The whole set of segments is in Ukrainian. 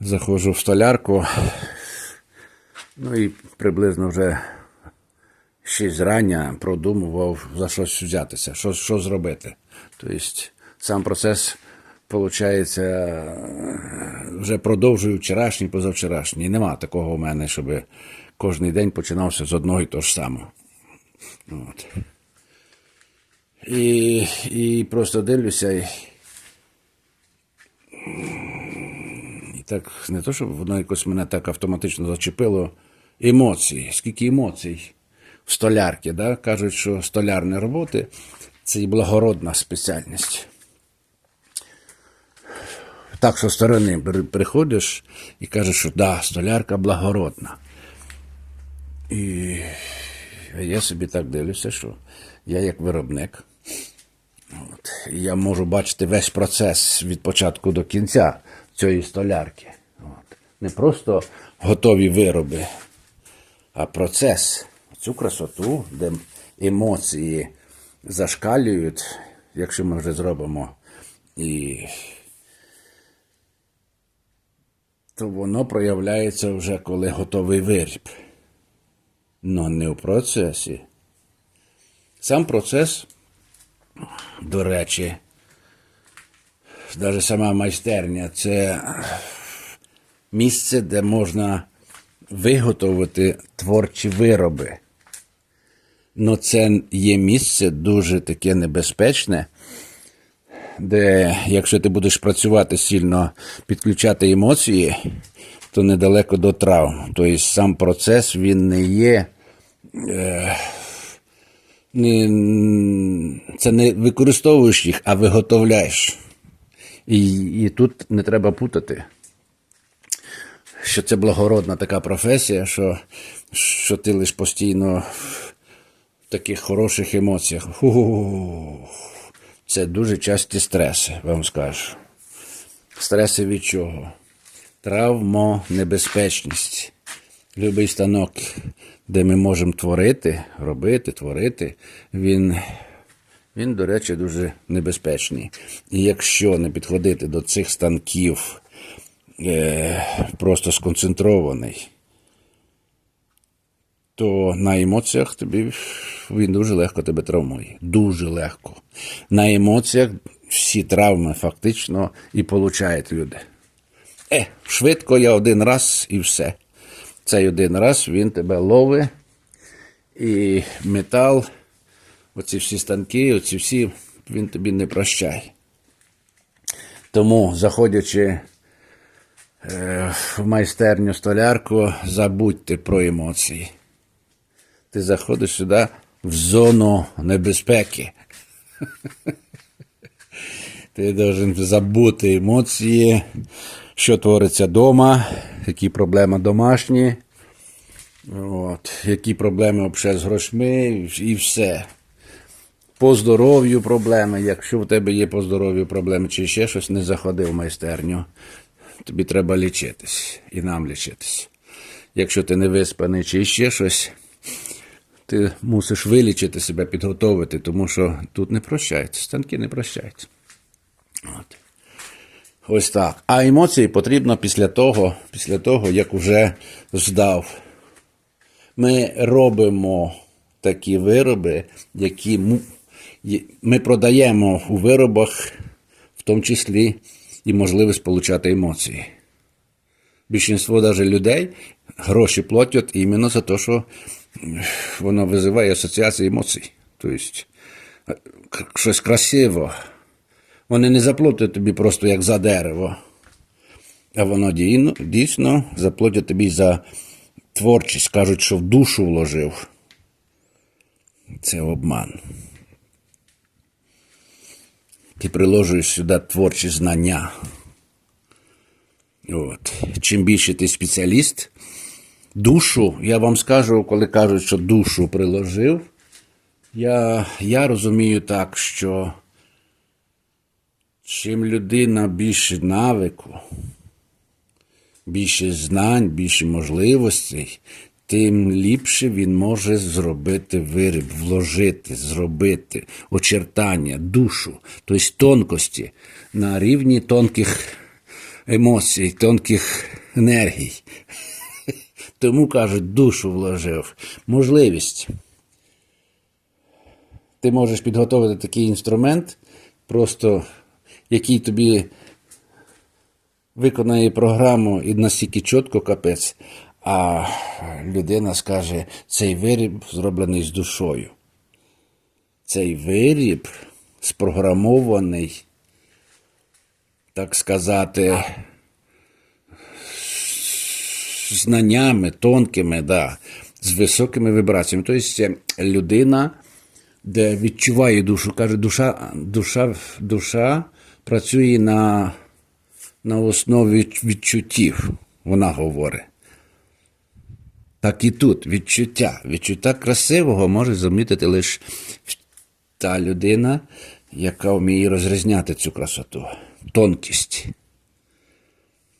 Заходжу в столярку. Ну і приблизно вже 6 рання продумував за щось взятися, що, що зробити. Тобто сам процес, виходить, вже продовжую вчорашній, позавчорашній. Нема такого у мене, щоб кожен день починався з одного і того ж самого. От. І, і просто дивлюся. Так не то, щоб воно якось мене так автоматично зачепило. Емоції. Скільки емоцій в столярці, да? кажуть, що столярні роботи це і благородна спеціальність. Так, що сторони приходиш і кажеш, що да, столярка благородна. І я собі так дивлюся, що я як виробник. От, я можу бачити весь процес від початку до кінця цієї столярки. От. Не просто готові вироби, а процес. Цю красоту, де емоції зашкалюють, якщо ми вже зробимо, і то воно проявляється вже коли готовий виріб. Но не в процесі. Сам процес, до речі, навіть сама майстерня це місце, де можна виготовити творчі вироби. Но це є місце дуже таке небезпечне, де якщо ти будеш працювати сильно, підключати емоції, то недалеко до травм. Тобто сам процес він не є. Е, не, це не використовуєш їх, а виготовляєш. І, і тут не треба путати що це благородна така професія, що, що ти лиш постійно в таких хороших емоціях. Фу, це дуже часті стреси, вам скажу. Стреси від чого? Травмонебезпечність. Любий станок, де ми можемо творити, робити, творити, він, він, до речі, дуже небезпечний. І якщо не підходити до цих станків е, просто сконцентрований, то на емоціях тобі він дуже легко тебе травмує. Дуже легко. На емоціях всі травми фактично і получають люди. Е, швидко я один раз і все. Цей один раз він тебе ловить, і метал, оці всі станки, оці всі, він тобі не прощає. Тому, заходячи е, в майстерню столярку, забудьте про емоції. Ти заходиш сюди в зону небезпеки. Ти должен забути емоції, що твориться вдома, які проблеми домашні, от, які проблеми взагалі з грошми і все. По здоров'ю проблеми. Якщо в тебе є по здоров'ю проблеми чи ще щось, не заходи в майстерню. Тобі треба лічитись і нам лічитись. Якщо ти не виспаний чи ще щось, ти мусиш вилічити себе, підготовити, тому що тут не прощаються, станки не прощаються. От. Ось так. А емоції потрібно після того, після того, як вже здав. Ми робимо такі вироби, які ми продаємо у виробах, в тому числі і можливість отримати емоції. Більшість навіть людей гроші платять іменно за те, що воно визиває асоціації емоцій. Тобто е, щось красиво. Вони не заплатять тобі просто як за дерево, а воно дійсно заплатять тобі за творчість, кажуть, що в душу вложив. Це обман. Ти приложуєш сюди творчі знання. От. Чим більше ти спеціаліст, душу, я вам скажу, коли кажуть, що душу приложив, я, я розумію так, що чим людина більше навику, більше знань, більше можливостей, тим ліпше він може зробити виріб, вложити, зробити очертання, душу, тобто тонкості на рівні тонких емоцій, тонких енергій. Тому кажуть, душу вложив. Можливість. Ти можеш підготовити такий інструмент, просто який тобі виконає програму і настільки чітко капець, а людина скаже, цей виріб зроблений з душою. Цей виріб спрограмований, так сказати, знаннями тонкими, да, з високими вібраціями. Тобто людина, де відчуває душу, каже, душа, душа, душа працює на, на основі відчуттів, вона говорить. Так і тут відчуття. Відчуття красивого може замітити лише та людина, яка вміє розрізняти цю красоту, тонкість.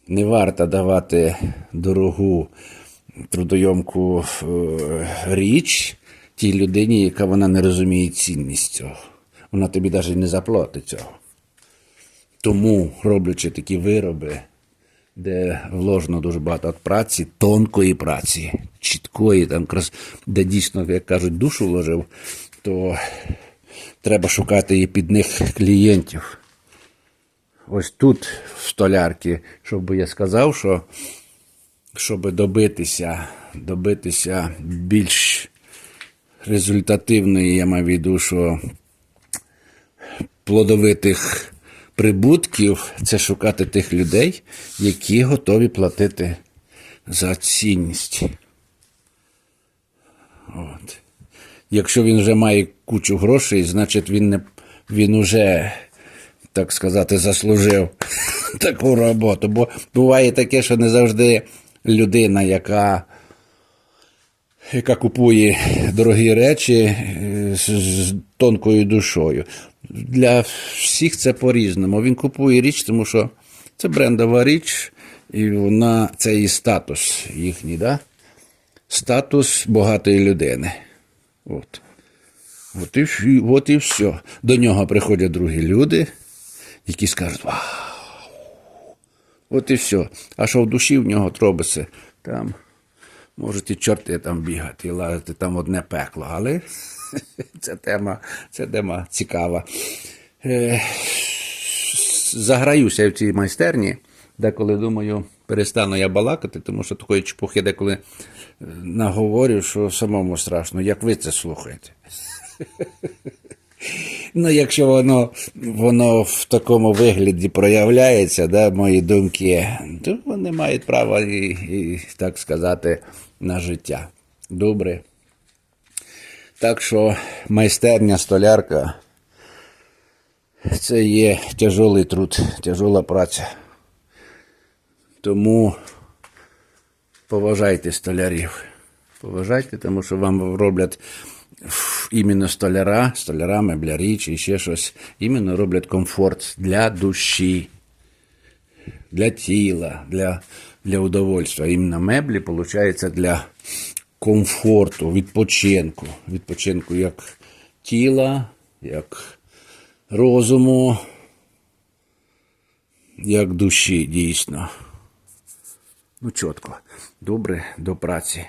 Не варто давати дорогу трудойомку е, річ тій людині, яка вона не розуміє цінність цього. Вона тобі навіть не заплатить цього. Тому, роблячи такі вироби, де вложено дуже багато праці, тонкої праці, чіткої, там, де дійсно, як кажуть, душу вложив, то треба шукати і під них клієнтів. Ось тут, в столярці, щоб я сказав, що щоб добитися, добитися більш результативної, я маю в виду, що плодовитих прибутків це шукати тих людей, які готові платити за цінність. От. Якщо він вже має кучу грошей, значить він не він уже, так сказати, заслужив таку роботу. Бо буває таке, що не завжди людина, яка яка купує дорогі речі е, з, з тонкою душою. Для всіх це по-різному. Він купує річ, тому що це брендова річ, і вона це і статус їхній, да? статус багатої людини. От. От і, от і все. До нього приходять другі люди, які скажуть, вау. От і все. А що в душі в нього робиться, там можуть і чорти там бігати, і лазити там одне пекло. Але це тема, це тема цікава. Е, заграюся в цій майстерні, деколи думаю, перестану я балакати, тому що такої чепухи деколи е, наговорю, що самому страшно, як ви це слухаєте. Ну, якщо воно, воно в такому вигляді проявляється, да, мої думки, то вони мають право і, і так сказати, на життя. Добре. Так що майстерня столярка це є тяжолий труд, тяжола праця. Тому поважайте столярів. Поважайте, тому що вам роблять іменно столяра, столяра, меблярі чи ще щось. Іменно роблять комфорт для душі, для тіла, для, для удовольствия. Іменно меблі, виходить, для комфорту, відпочинку. Відпочинку як тіла, як розуму, як душі, дійсно. Ну, чітко. Добре, до праці.